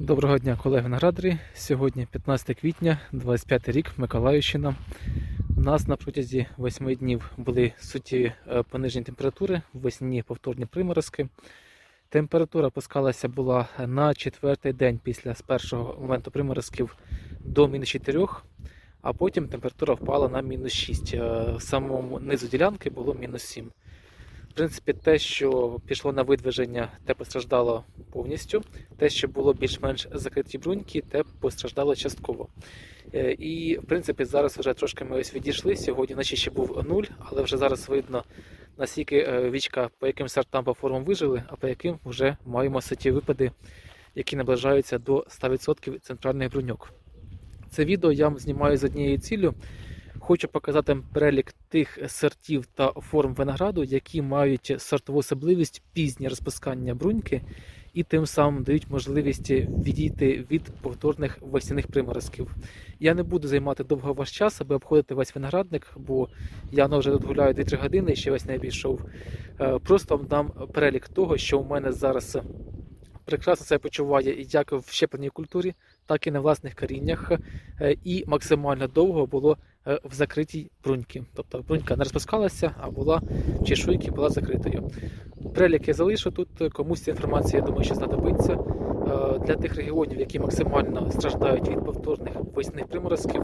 Доброго дня, колеги виноградарі. Сьогодні 15 квітня, 25 рік, Миколаївщина. У нас на протязі 8 днів були суттєві е, понижені температури, весняні повторні приморозки. Температура опускалася була на четвертий день після з першого моменту приморозків до мінус 4, а потім температура впала на мінус 6. Е, В самому низу ділянки було мінус 7. В принципі, те, що пішло на видвиження, те постраждало повністю. Те, що було більш-менш закриті бруньки, те постраждало частково. Е, І, в принципі, зараз вже трошки ми ось відійшли. Сьогодні вночі ще був нуль, але вже зараз видно, наскільки е, вічка по яким сортам по формам вижили, а по яким вже маємо суті випади, які наближаються до 100% центральних бруньок. Це відео я знімаю з однією ціллю. Хочу показати перелік тих сортів та форм винограду, які мають сортову особливість пізнє розпускання бруньки і тим самим дають можливість відійти від повторних весняних приморозків. Я не буду займати довго ваш час, аби обходити весь виноградник, бо я вже тут гуляю 2-3 години і ще весь не обійшов. Е, Просто вам дам перелік того, що у мене зараз прекрасно себе почуває як в щепленій культурі, так і на власних коріннях, е, і максимально довго було в закритій бруньці. Тобто брунька не розпускалася, а була в чешуйки була закритою. Перелік я залишу тут. Комусь ця інформація, я думаю, що знадобиться. Е, Для тих регіонів, які максимально страждають від повторних весняних приморозків,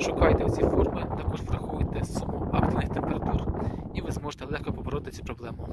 шукайте ці форми, також врахуйте суму активних температур, і ви зможете легко побороти цю проблему.